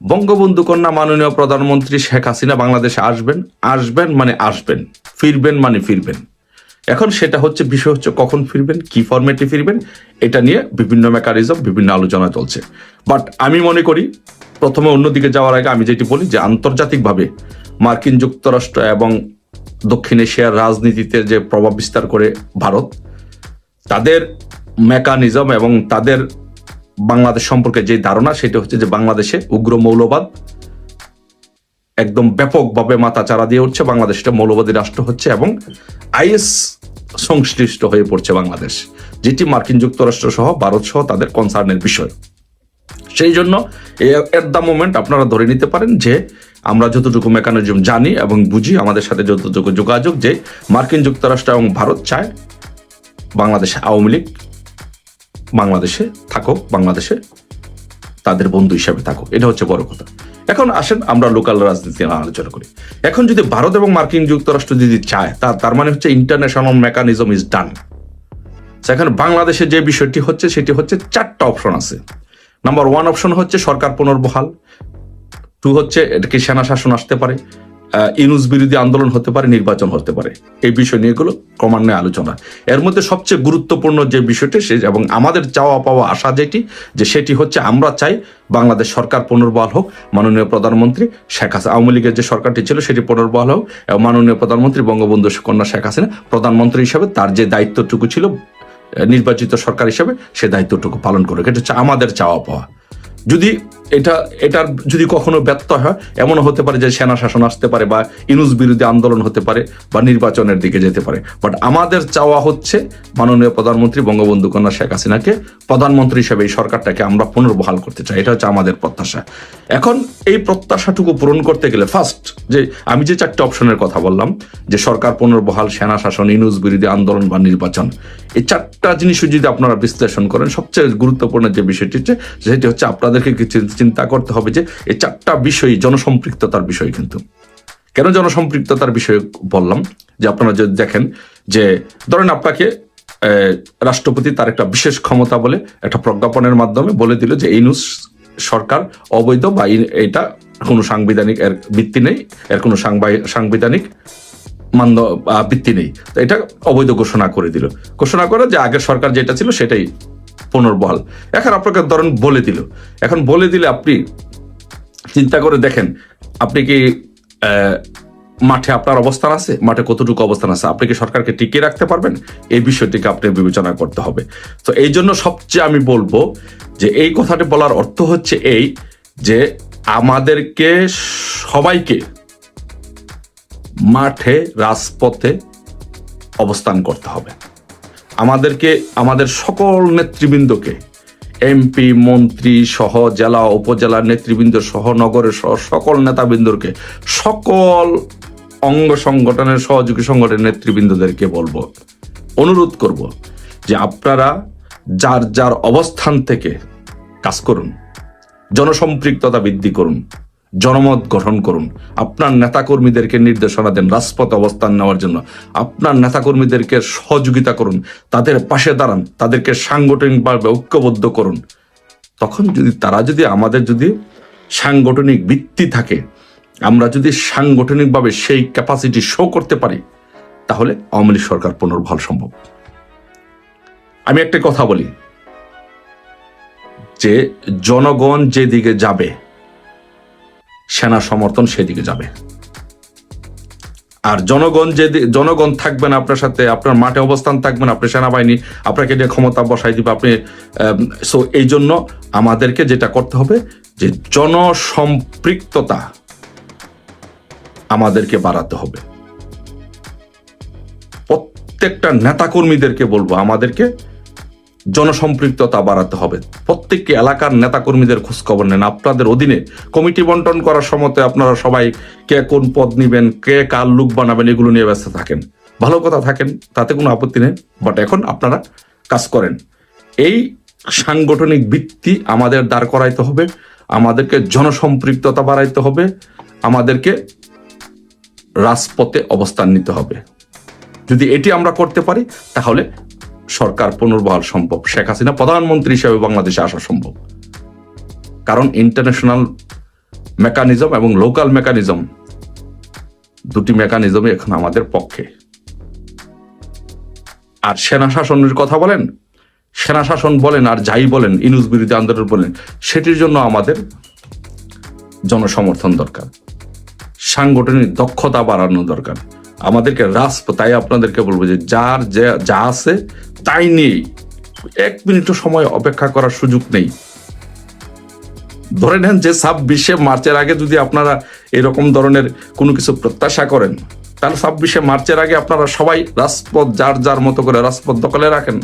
বঙ্গবন্ধু কন্যা মাননীয় প্রধানমন্ত্রী শেখ হাসিনা বাংলাদেশে আসবেন আসবেন মানে আসবেন, ফিরবেন মানে ফিরবেন। এখন সেটা হচ্ছে বিষয় হচ্ছে কখন ফিরবেন, কি ফরম্যাটে ফিরবেন, এটা নিয়ে বিভিন্ন মেকানিজম বিভিন্ন আলোচনা চলছে। বাট আমি মনে করি, প্রথমে অন্যদিকে যাওয়ার আগে আমি যেটি বলি যে আন্তর্জাতিকভাবে মার্কিন যুক্তরাষ্ট্র এবং দক্ষিণ এশিয়ার রাজনীতিতে যে প্রভাব বিস্তার করে ভারত, তাদের মেকানিজম এবং তাদের বাংলাদেশ সম্পর্কে যে ধারণা, সেটা হচ্ছে যে বাংলাদেশে উগ্র মৌলবাদ একদম ব্যাপকভাবে মাথা চারা দিয়ে উঠছে। বাংলাদেশ একটা মৌলবাদী রাষ্ট্র হচ্ছে এবং আইএস সংশ্লিষ্ট হয়ে পড়ছে বাংলাদেশ, যেটি মার্কিন যুক্তরাষ্ট্র সহ ভারত সহ তাদের কনসার্নের বিষয়। সেই জন্য এট দ্য মোমেন্ট আপনারা ধরে নিতে পারেন যে আমরা যতটুকু মেকানিজম জানি এবং বুঝি, আমাদের সাথে যতটুকু যোগাযোগ যে মার্কিন যুক্তরাষ্ট্র এবং ভারত চায় বাংলাদেশে আওয়ামী লীগ বাংলাদেশে থাকুক বাংলাদেশে তাদের বন্ধু হিসাবে থাকুক এটা হচ্ছে বড় কথা। এখন আসেন, আমরা লোকাল রাজনীতি আলোচনা করি। এখন যদি ভারত এবং মার্কিন যুক্তরাষ্ট্র যদি চায়, তা তার মানে হচ্ছে ইন্টারন্যাশনাল মেকানিজম ইজ ডান সেখানে বাংলাদেশে যে বিষয়টি হচ্ছে, সেটি হচ্ছে চারটা অপশন আছে। নাম্বার ওয়ান অপশন হচ্ছে সরকার পুনর্বহাল। টু হচ্ছে এটা কি সেনা শাসন আসতে পারে। ইনুস বিরোধী আন্দোলন হতে পারে, নির্বাচন হতে পারে। এই বিষয় নিয়ে এগুলো ক্রমান্বয়ে আলোচনা। এর মধ্যে সবচেয়ে গুরুত্বপূর্ণ যে বিষয়টি, সে এবং আমাদের চাওয়া পাওয়া আশা যেটি, যে সেটি হচ্ছে আমরা চাই বাংলাদেশ সরকার পুনর্বহাল হোক। মাননীয় প্রধানমন্ত্রী শেখ হাসিনা, আওয়ামী লীগের যে সরকারটি ছিল, সেটি পুনর্বহাল হোক। এবং মাননীয় প্রধানমন্ত্রী বঙ্গবন্ধু কন্যা শেখ হাসিনা, প্রধানমন্ত্রী হিসাবে তার যে দায়িত্বটুকু ছিল, নির্বাচিত সরকার হিসাবে সে দায়িত্বটুকু পালন করুক। এটা হচ্ছে আমাদের চাওয়া পাওয়া। যদি এটা, এটার যদি কখনো ব্যর্থ হয়, এমনও হতে পারে যে সেনা শাসন আসতে পারে বা ইনুস বিরোধী আন্দোলন হতে পারে বা নির্বাচনের দিকে যেতে পারে। বাট আমাদের চাওয়া হচ্ছে মাননীয় প্রধানমন্ত্রী বঙ্গবন্ধু কন্যা শেখ হাসিনাকে প্রধানমন্ত্রী হিসেবে এই সরকারটাকে আমরা পুনর্বহাল করতে চাই। এটা হচ্ছে আমাদের প্রত্যাশা। এখন এই প্রত্যাশাটুকু পূরণ করতে গেলে ফার্স্ট যে, আমি যে চারটে অপশনের কথা বললাম, যে সরকার পুনর্বহাল, সেনা শাসন, ইনুস বিরোধী আন্দোলন বা নির্বাচন, এই চারটা জিনিসও যদি আপনারা বিশ্লেষণ করেন, সবচেয়ে গুরুত্বপূর্ণ যে বিষয়টি হচ্ছে, সেটি হচ্ছে আপনাদেরকে কিছু চিন্তা করতে হবে যে এই চারটা বিষয় জনসম্পৃক্ততার বিষয় কিন্তু। কেন জনসম্পৃক্ততার বিষয়ে বললাম? যে আপনারা যদি দেখেন যে ধরেন আপনাকে রাষ্ট্রপতি তার একটা বিশেষ ক্ষমতা বলে একটা প্রজ্ঞাপনের মাধ্যমে বলে দিল যে নিউজ সরকার অবৈধ বা এটা কোনো সাংবিধানিক এর ভিত্তি নেই, এর কোনো সাংবিধানিক মান্য ভিত্তি নেই। তো এটা অবৈধ ঘোষণা করে দিল। ঘোষণা করে যে আগের সরকার যেটা ছিল সেটাই পুনর্বহাল এখন আপনাকে ধরেন বলে দিল। এখন বলে দিলে আপনি চিন্তা করে দেখেন, আপনি কি মাঠে আপনার অবস্থান আছে? মাঠে কতটুকু অবস্থান আছে? আপনি কি সরকারকে টিকিয়ে রাখতে পারবেন? এই বিষয়টিকে আপনি বিবেচনা করতে হবে। তো এই জন্য সবচেয়ে আমি বলব যে এই কথাটি বলার অর্থ হচ্ছে এই যে আমাদেরকে সবাইকে মাঠে, রাজপথে অবস্থান করতে হবে। আমাদেরকে, আমাদের সকল নেতৃবৃন্দকে, এমপি, মন্ত্রী সহ জেলা, উপজেলার নেতৃবৃন্দ সহ, নগরের সহ, সকল নেতাবৃন্দকে, সকল অঙ্গ সংগঠনের, সহযোগী সংগঠনের নেতৃবৃন্দদেরকে বলব, অনুরোধ করব যে আপনারা যার যার অবস্থান থেকে কাজ করুন, জনসম্পৃক্ততা বৃদ্ধি করুন জনমত গঠন করুন। আপনার নেতাকর্মীদেরকে নির্দেশনা দেন, রাজপথ অবস্থান নেওয়ার জন্য। আপনার নেতাকর্মীদেরকে সহযোগিতা করুন, তাদের পাশে দাঁড়ান, তাদেরকে সাংগঠনিকভাবে ঐক্যবদ্ধ করুন। তখন যদি তারা যদি আমাদের যদি সাংগঠনিক ভিত্তি থাকে, আমরা যদি সাংগঠনিকভাবে সেই ক্যাপাসিটি শো করতে পারি, তাহলে আওয়ামী লীগ সরকার পুনর্বহাল সম্ভব। আমি একটা কথা বলি, যে জনগণ যেদিকে যাবে সেনা সমর্থন সেদিকে যাবে। আর জনগণ যে জনগণ থাকবেন আপনার সাথে, আপনার মাঠে অবস্থান থাকবেন আপনি সেনাবাহিনী, আপনাকে যে ক্ষমতা বসাই দিবে, আপনি সো এই জন্য আমাদেরকে যেটা করতে হবে যে জনসম্পৃক্ততা আমাদেরকে বাড়াতে হবে। প্রত্যেকটা নেতাকর্মীদেরকে বলব, আমাদেরকে জনসম্পৃক্ততা বাড়াতে হবে। প্রত্যেকটি এলাকার নেতাকর্মীদের খোঁজখবর নেন। আপনাদের অধীনে কমিটি বন্টন করার সময় আপনারা সবাই কে কোন পদ নিবেন, কে কার লুক বানাবেন, এগুলো নিয়ে ব্যস্ত থাকেন। ভালো কথা থাকেন, তাতে কোনো আপত্তি নেই বাট এখন আপনারা কাজ করেন। এই সাংগঠনিক ভিত্তি আমাদের দাঁড় করাইতে হবে, আমাদেরকে জনসম্পৃক্ততা বাড়াইতে হবে, আমাদেরকে রাজপথে অবস্থান নিতে হবে। যদি এটি আমরা করতে পারি, তাহলে সরকার পুনর্বহাল সম্ভব। শেখ হাসিনা প্রধানমন্ত্রী হিসেবে বাংলাদেশে আসা সম্ভব। কারণ ইন্টারন্যাশনাল মেকানিজম এবং লোকাল মেকানিজম দুটি মেকানিজমই এখন আমাদের পক্ষে। আর সেনা শাসনের কথা বলেন, সেনা শাসন বলেন আর যাই বলেন ইনুজ বিরোধী আন্দোলন বলেন, সেটির জন্য আমাদের জনসমর্থন দরকার। সাংগঠনিক দক্ষতা বাড়ানো দরকার। আমাদেরকে রাস্প তাই আপনাদেরকে বলব যে যার যা আছে, তাই নেই এক মিনিটও সময় অপেক্ষা করার সুযোগ নেই। ধরে নেন যে ছাব্বিশে মার্চের আগে যদি আপনারা এরকম ধরনের কোনো কিছু প্রত্যাশা করেন, তাহলে ছাব্বিশে মার্চের আগে আপনারা সবাই রাজপথ, যার যার মতো করে রাজপথ দখলে রাখেন।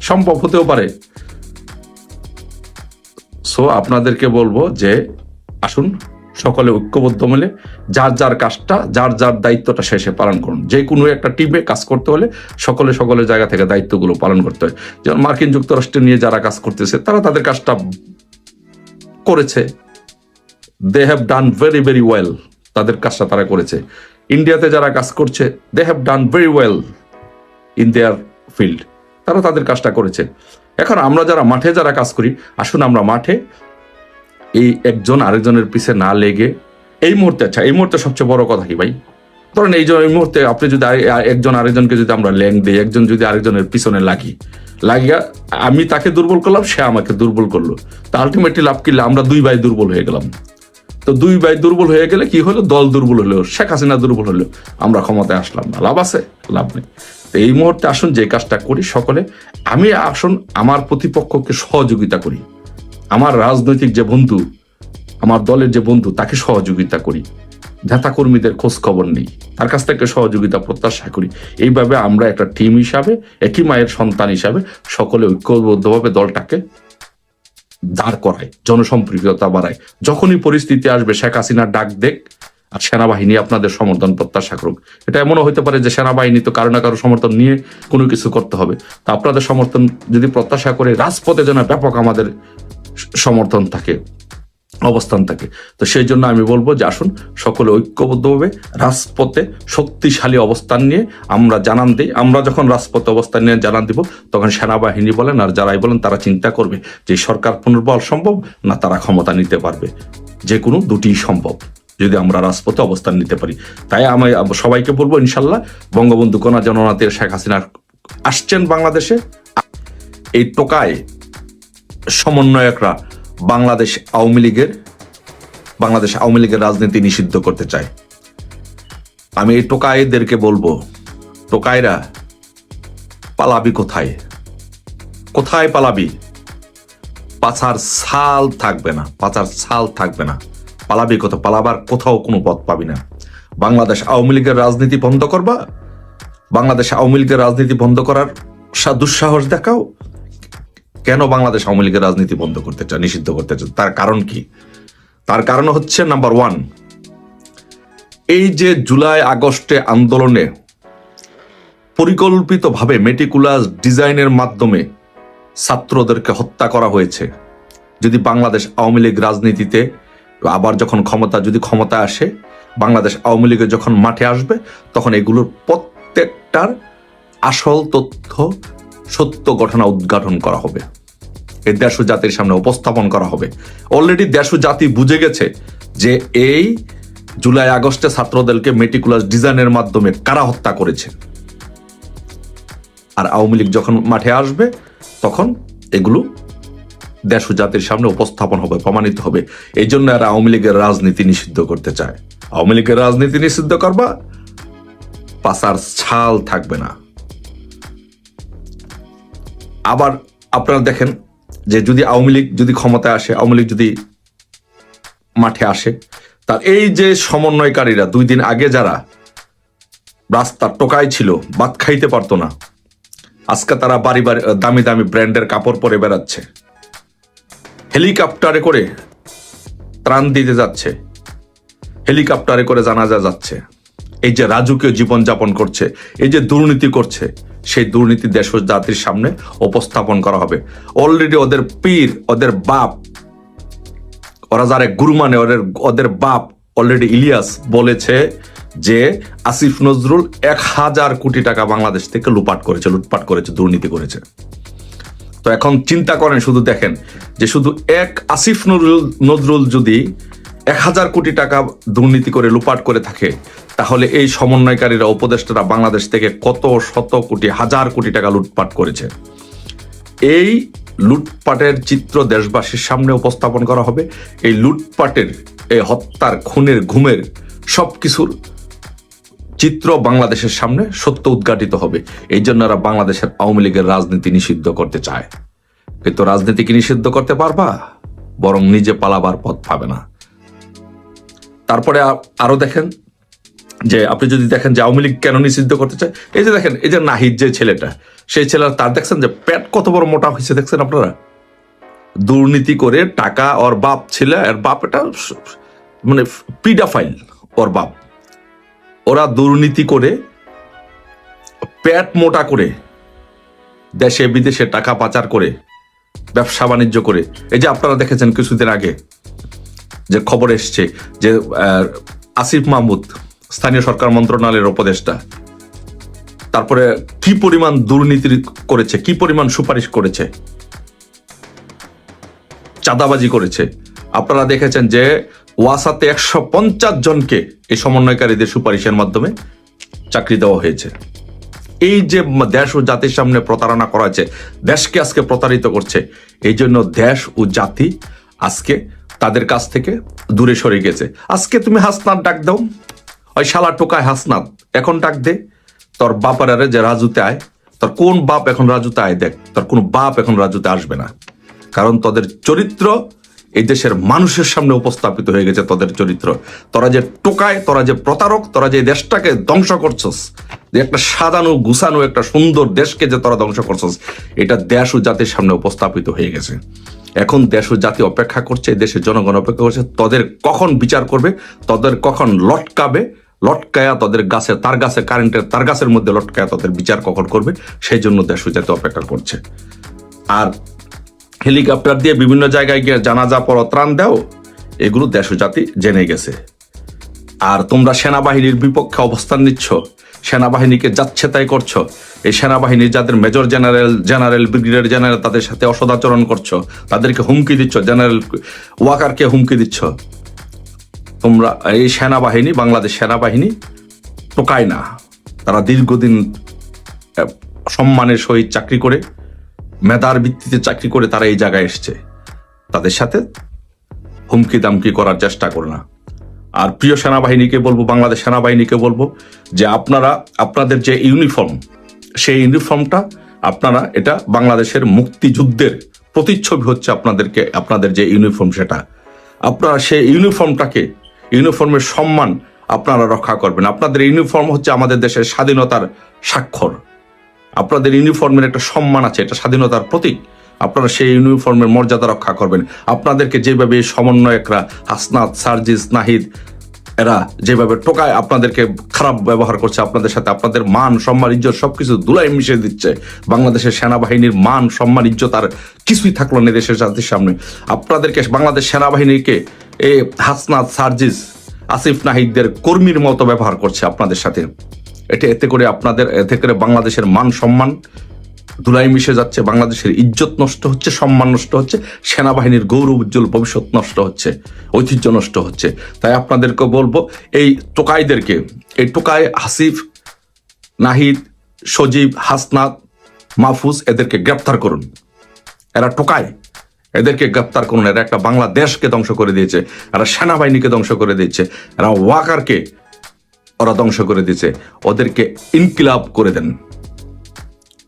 সম্ভব হতেও পারে। সো আপনাদেরকে বলব যে, আসুন সকলে ঐক্যবদ্ধ মিলে যার যার কাজটা, যার যার দায়িত্বটা শেষে পালন করুন। যে কোনো একটা টিমে কাজ করতে হলে সকলে সকলের জায়গা থেকে দায়িত্বগুলো পালন করতে হয়। যেমন মার্কিন যুক্তরাষ্ট্র নিয়ে যারা কাজ করতেছে, তারা তাদের কাজটা করেছে। They have done very very well তাদের কাজটা তারা করেছে। ইন্ডিয়াতে যারা কাজ করছে they have done very well in their field তারা তাদের কাজটা করেছে। এখন আমরা যারা মাঠে যারা কাজ করি, আসুন আমরা মাঠে এই একজন আরেকজনের পিছে না লেগে, এই মুহূর্তে আচ্ছা এই মুহূর্তে সবচেয়ে বড় কথা কি ভাই? ধরেন এই এই মুহূর্তে আপনি যদি একজন আরেকজনকে যদি আমরা ল্যাং দিই, একজন যদি আরেকজনের পিছনে লাগি, লাগিয়া আমি তাকে দুর্বল করলাম, সে আমাকে দুর্বল করল। তা আলটিমেটলি লাভ কিনলে আমরা দুই ভাই দুর্বল হয়ে গেলাম। তো দুই ভাই দুর্বল হয়ে গেলে কি হলো? দল দুর্বল হলো, শেখ হাসিনা দুর্বল হলো। আমরা ক্ষমতায় আসলাম না। লাভ আছে, লাভ নেই। তো এই মুহূর্তে আসুন, যে কাজটা করি সকলে, আমি আসুন আমার প্রতিপক্ষকে সহযোগিতা করি। আমার রাজনৈতিক যে বন্ধু, আমার দলের যে বন্ধু, তাকে সহযোগিতা করি। নেতা কর্মীদের খোঁজ খবর নেই। তার কাছ থেকে সহযোগিতা প্রত্যাশা করি। এইভাবে আমরা একটা টিম হিসাবে, একই মায়ের সন্তান হিসাবে সকলে ঐক্যবদ্ধভাবে দলটাকে দাঁড় করায়, জনসম্পৃক্ততা বাড়ায়। যখনই পরিস্থিতি আসবে, শেখ হাসিনার ডাক দেখ, আর সেনাবাহিনী আপনাদের সমর্থন প্রত্যাশা করুক। এটা এমনও হতে পারে যে সেনাবাহিনী তো কারও না কারও সমর্থন নিয়ে কোনো কিছু করতে হবে। তা আপনাদের সমর্থন যদি প্রত্যাশা করে, রাজপথে যেন ব্যাপক আমাদের সমর্থন থাকে, অবস্থান থাকে। তো সেই জন্য আমি বলব যে আসুন, সকলে ঐক্যবদ্ধভাবে রাজপথে শক্তিশালী অবস্থান নিয়ে আমরা জানান দিই। আমরা যখন রাজপথে অবস্থান নিয়ে জানান দিব, তখন সেনাবাহিনী বলেন আর যারাই বলেন তারা চিন্তা করবে যে সরকার পুনর্বল সম্ভব না তারা ক্ষমতা নিতে পারবে। যে কোনো দুটিই সম্ভব, যদি আমরা রাজপথে অবস্থান নিতে পারি। তাই আমি সবাইকে বলব, ইনশাল্লাহ, বঙ্গবন্ধু কণা জননাথে শেখ হাসিনার আসছেন বাংলাদেশে। এই টোকায় সমন্বয়করা বাংলাদেশ আওয়ামী লীগের, বাংলাদেশ আওয়ামী লীগের রাজনীতি নিষিদ্ধ করতে চায়। আমি এই টোকাইদেরকে বলব, টোকাইরা পালাবি কোথায়? কোথায় পালাবি? পাচার ছাল থাকবে না, পাচার ছাল থাকবে না। পালাবি কোথাও, পালাবার কোথাও কোনো পথ পাবি না। বাংলাদেশ আওয়ামী লীগের রাজনীতি বন্ধ করবা। বাংলাদেশ আওয়ামী লীগের রাজনীতি বন্ধ করার দুঃসাহস দেখাও। কেন বাংলাদেশ আওয়ামী লীগের রাজনীতি বন্ধ করতে চায়, নিষিদ্ধ করতে চায়? তার কারণ কি? তার কারণ হচ্ছে নাম্বার ওয়ান এই যে জুলাই আগস্টে আন্দোলনে পরিকল্পিতভাবে মেটিকুলাস ডিজাইনের মাধ্যমে ছাত্রদেরকে হত্যা করা হয়েছে, যদি বাংলাদেশ আওয়ামী লীগ রাজনীতিতে আবার যখন ক্ষমতা, যদি ক্ষমতা আসে, বাংলাদেশ আওয়ামী লীগের যখন মাঠে আসবে, তখন এগুলোর প্রত্যেকটার আসল তথ্য, সত্য ঘটনা উদ্ঘাটন করা হবে। এই দেশ জাতির সামনে উপস্থাপন করা হবে। অলরেডি দেশ জাতি বুঝে গেছে যে এই জুলাই আগস্টে ছাত্রদেরকে মেটিকুলাস ডিজাইনের মাধ্যমে কারা হত্যা করেছে। আর আওয়ামী লীগ যখন মাঠে আসবে, তখন এগুলো দেশ জাতির সামনে উপস্থাপন হবে, প্রমাণিত হবে। এই জন্য আর আওয়ামী লীগের রাজনীতি নিষিদ্ধ করতে চায়। আওয়ামী লীগের রাজনীতি নিষিদ্ধ করবা পাশার ছাল থাকবে না। আবার আপনারা দেখেন যে যদি আওয়ামী লীগ যদি ক্ষমতায় আসে, আওয়ামী লীগ যদি মাঠে আসে, তার এই যে সমন্বয়কারীরা, দুই দিন আগে যারা রাস্তার টোকাই ছিল, ভাত খাইতে পারতো না, আজকে তারা বাড়ি বাড়ি দামি দামি ব্র্যান্ডের কাপড় পরে বেড়াচ্ছে, হেলিকপ্টারে করে ত্রাণ দিতে যাচ্ছে, হেলিকপ্টারে করে জানাজা যাচ্ছে, এই যে রাজুকে জীবনযাপন করছে, এই যে দুর্নীতি করছে সেই দুর্নীতি দেশ জাতির সামনে উপস্থাপন করা হবে। অলরেডি ওদের পীর, ওদের বাপ, ওরা যারা গুরু মানে ওদের ওদের বাপ অলরেডি ইলিয়াস বলেছে যে আসিফ নজরুল এক হাজার কোটি টাকা বাংলাদেশ থেকে লুপাট করেছে, লুটপাট করেছে, দুর্নীতি করেছে। তো এখন চিন্তা করেন, শুধু দেখেন যে শুধু এক আসিফ নজরুল নজরুল যদি এক হাজার কোটি টাকা দুর্নীতি করে লুপাট করে থাকে। তাহলে এই সমন্বয়কারীরা, উপদেষ্টারা বাংলাদেশ থেকে কত শত কোটি, হাজার কোটি টাকা লুটপাট করেছে? এই লুটপাটের চিত্র দেশবাসীর সামনে উপস্থাপন করা হবে। এই লুটপাটের, এই হত্যার খুনের, ঘুমের সব কিছুর চিত্র বাংলাদেশের সামনে সত্য উদ্ঘাটিত হবে। এই জন্য এরা বাংলাদেশের আওয়ামী লীগের রাজনীতি নিষিদ্ধ করতে চায়। কিন্তু রাজনীতিকে নিষিদ্ধ করতে পারবা? বরং নিজে পালাবার পথ পাবে না। তারপরে আরও দেখেন যে আপনি যদি দেখেন যে আওয়ামী লীগ কেন নিষিদ্ধ করতে চায়, এই যে দেখেন, এই যে নাহিদ যে ছেলেটা, সেই ছেলেটা তার দেখছেন যে পেট কত বড় মোটা হয়েছে দেখছেন আপনারা? দুর্নীতি করে টাকা ওর বাপ ছেলে আর বাপ এটা মানে পিডাফাইল ওর বাপ। ওরা দুর্নীতি করে পেট মোটা করে দেশে বিদেশে টাকা পাচার করে, ব্যবসা বাণিজ্য করে। এই যে আপনারা দেখেছেন কিছুদিন আগে যে খবর এসছে যে আসিফ মাহমুদ, স্থানীয় সরকার মন্ত্রণালয়ের উপদেষ্টা, তারপরে কি পরিমাণ দুর্নীতি করেছে, কি পরিমাণ সুপারিশ করেছে, চাঁদাবাজি করেছে, আপনারা দেখেছেন যে ওয়াসাতে একশো পঞ্চাশ জনকে এই সমন্বয়কারীদের সুপারিশের মাধ্যমে চাকরি দেওয়া হয়েছে। এই যে দেশ ও জাতির সামনে প্রতারণা করা হয়েছে, দেশকে আজকে প্রতারিত করছে, এই জন্য দেশ ও জাতি আজকে তাদের কাছ থেকে দূরে সরে গেছে। আজকে তুমি হাসনাত ডাক দাও। ওই শালা টোকায় হাসনাত, এখন ডাক দে। তোর বাপারে যে রাজুতে আয়, তোর কোন বাপ এখন রাজুতে আয় দেখ, তোর কোন বাপ এখন রাজুতে আসবে না। কারণ তোদের চরিত্র এই দেশের মানুষের সামনে উপস্থাপিত হয়ে গেছে তোদের চরিত্র। তোরা যে টোকায়, তোরা যে প্রতারক, তোরা যে দেশটাকে ধ্বংস করছস, যে একটা সাজানো, গুছানো, একটা সুন্দর দেশকে যে তোরা ধ্বংস করছস, এটা দেশ ও জাতির সামনে উপস্থাপিত হয়ে গেছে। এখন দেশ ও জাতি অপেক্ষা করছে, দেশের জনগণ অপেক্ষা করছে, তাদের কখন বিচার করবে, তাদের কখন লটকাবে, লটকায়া তাদের গাছে, তার গাছে কারেন্টের তার গাছের মধ্যে লটকায়া তাদের বিচার কখন করবে, সেই জন্য দেশ ও জাতি অপেক্ষা করছে। আর হেলিকপ্টার দিয়ে বিভিন্ন জায়গায় গিয়ে জানাজা পর ত্রাণ দাও, এগুলো দেশ জাতি জেনে গেছে। আর তোমরা সেনাবাহিনীর বিপক্ষে অবস্থান নিচ্ছ, সেনাবাহিনীকে যাচ্ছে তাই করছ এই সেনাবাহিনীর যাদের major general general, brigadier general তাদের সাথে অসদাচরণ করছ, তাদেরকে হুমকি দিচ্ছ, জেনারেল ওয়াকারকে হুমকি দিচ্ছ। তোমরা এই সেনাবাহিনী, বাংলাদেশ সেনাবাহিনী টোকায় না। তারা দীর্ঘদিন সম্মানের সহিত চাকরি করে, মেধার ভিত্তিতে চাকরি করে তারা এই জায়গায় এসছে। তাদের সাথে হুমকি দামকি করার চেষ্টা করো না। আর প্রিয় সেনাবাহিনীকে বলব, বাংলাদেশ সেনাবাহিনীকে বলব যে আপনারা, আপনাদের যে ইউনিফর্ম সেই ইউনিফর্মটা আপনারা এটা বাংলাদেশের মুক্তিযুদ্ধের প্রতিচ্ছবি হচ্ছে আপনাদেরকে, আপনাদের যে ইউনিফর্ম সেটা। আপনারা সেই ইউনিফর্মটাকে ইউনিফর্মের সম্মান আপনারা রক্ষা করবেন। আপনাদের ইউনিফর্ম হচ্ছে আমাদের দেশের স্বাধীনতার স্বাক্ষর। আপনাদের ইউনিফর্মের একটা সম্মান আছে, এটা স্বাধীনতার প্রতীক। আপনারা সেই ইউনিফর্মের মর্যাদা রক্ষা করবেন। আপনাদেরকে যেভাবে সমন্বয়করা হাসনাত, সার্জিস, নাহিদ এরা যেভাবে টোকায় আপনাদেরকে খারাপ ব্যবহার করছে, আপনাদের সাথে আপনাদের মান, সম্মান, ইজ্জত সবকিছু দুলাই মিশিয়ে দিচ্ছে। বাংলাদেশের সেনাবাহিনীর মান, সম্মান, ইজ্জত আর কিছুই থাকল না দেশের জাতির সামনে। আপনাদেরকে বাংলাদেশ সেনাবাহিনীকে এ হাসনাত সার্জিস, আসিফ নাহিদদের কর্মীর মতো ব্যবহার করছে আপনাদের সাথে। এটা এতে করে আপনাদের, এতে করে বাংলাদেশের মান, সম্মান ধুলাই মিশে যাচ্ছে, বাংলাদেশের ইজ্জত নষ্ট হচ্ছে, সম্মান নষ্ট হচ্ছে, সেনাবাহিনীর গৌরব উজ্জ্বল ভবিষ্যৎ নষ্ট হচ্ছে, ঐতিহ্য নষ্ট হচ্ছে। তাই আপনাদেরকে বলব, এই টোকাইদেরকে, এই টোকাই হাসিফ, নাহিদ, সজীব, হাসনাত, মাহফুজ, এদেরকে গ্রেপ্তার করুন। এরা টোকায় এদেরকে গ্রেপ্তার করুন। এরা একটা বাংলাদেশকে ধ্বংস করে দিয়েছে, এরা সেনাবাহিনীকে ধ্বংস করে দিয়েছে, এরা ওয়াকারকে ওরা ধ্বংস করে দিয়েছে। ওদেরকে ইনকিলাব করে দেন।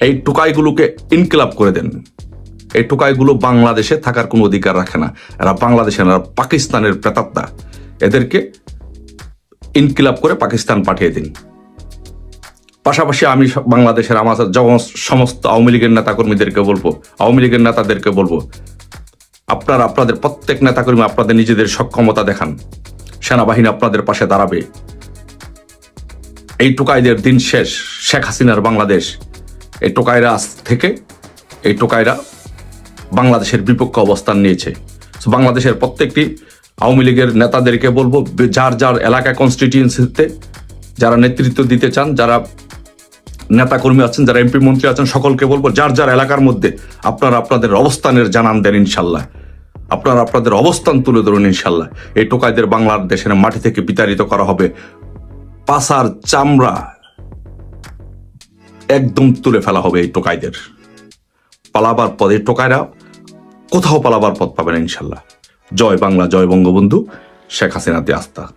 এই টোকাইগুলোকে ইনকিলাব করে দেন। এই টোকাইগুলো বাংলাদেশে থাকার কোনো অধিকার রাখে না। এরা বাংলাদেশের না, পাকিস্তানের প্রেতাত্মা। এদেরকে ইনকিলাব করে পাকিস্তান পাঠিয়ে দিন। পাশাপাশি আমি বাংলাদেশের আমার সমস্ত আওয়ামী লীগের নেতাকর্মীদেরকে বলব আওয়ামী লীগের নেতাদেরকে বলব আপনারা আপনাদের প্রত্যেক নেতাকর্মী আপনাদের নিজেদের সক্ষমতা দেখান। সেনাবাহিনী আপনাদের পাশে দাঁড়াবে। এই টোকাইদের দিন শেষ। শেখ হাসিনার বাংলাদেশ। এই টোকাইরা থেকে এই টোকাইরা বাংলাদেশের বিপক্ষে অবস্থান নিয়েছে। বাংলাদেশের প্রত্যেকটি আওয়ামী লীগের নেতাদেরকে বলব, যার যার এলাকা কনস্টিটিউয়েন্সিতে যারা নেতৃত্ব দিতে চান, যারা নেতাকর্মী আছেন, যারা এমপি মন্ত্রী আছেন, সকলকে বলব, যার যার এলাকার মধ্যে আপনারা আপনাদের অবস্থানের জানান দেন ইনশাল্লাহ। আপনারা আপনাদের অবস্থান তুলে ধরুন ইনশাল্লাহ। এই টোকাইদের বাংলাদেশের মাটি থেকে বিতাড়িত করা হবে। পাসার চামড়া একদম তুলে ফেলা হবে এই টোকাইদের। পালাবার এই টোকাইরা কোথাও পালাবার পথ পাবে না, ইনশাল্লাহ। জয় বাংলা, জয় বঙ্গবন্ধু, শেখ হাসিনাতে আস্থা